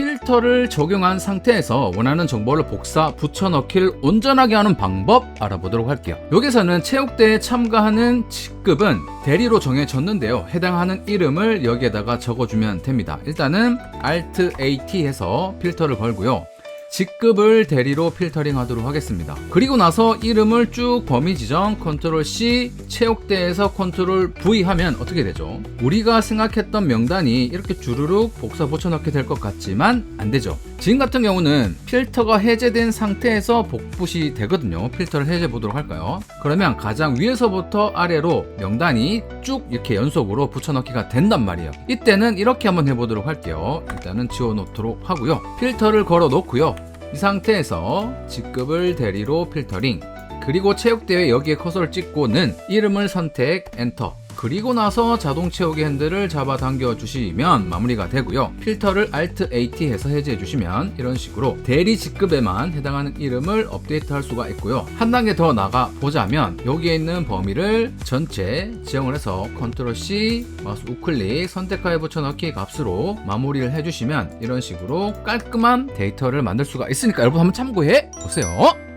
필터를 적용한 상태에서 원하는 정보를 복사, 붙여넣기를 온전하게 하는 방법 알아보도록 할게요. 여기서는 체육대회에 참가하는 직급은 대리로 정해졌는데요. 해당하는 이름을 여기에다가 적어주면 됩니다. 일단은 Alt AT 해서 필터를 걸고요. 직급을 대리로 필터링 하도록 하겠습니다. 그리고 나서 이름을 쭉 범위 지정 컨트롤 C 체육대에서 컨트롤 V 하면 어떻게 되죠? 우리가 생각했던 명단이 이렇게 주르륵 복사 붙여넣게 될것 같지만 안 되죠. 지금 같은 경우는 필터가 해제된 상태에서 복붙이 되거든요. 필터를 해제 보도록 할까요? 그러면 가장 위에서부터 아래로 명단이 쭉 이렇게 연속으로 붙여넣기가 된단 말이에요. 이때는 이렇게 한번 해보도록 할게요. 일단은 지워놓도록 하고요. 필터를 걸어 놓고요. 이 상태에서 직급을 대리로 필터링 그리고 체육대회 여기에 커서를 찍고는 이름을 선택 엔터 그리고 나서 자동 채우기 핸들을 잡아 당겨 주시면 마무리가 되고요. 필터를 Alt AT 해서 해제해 주시면 이런 식으로 대리 직급에만 해당하는 이름을 업데이트 할 수가 있고요. 한 단계 더 나가 보자면 여기에 있는 범위를 전체 지정을 해서 컨트롤 C 마우스 우클릭 선택하에 붙여넣기 값으로 마무리를 해 주시면 이런 식으로 깔끔한 데이터를 만들 수가 있으니까 여러분 한번 참고해 보세요.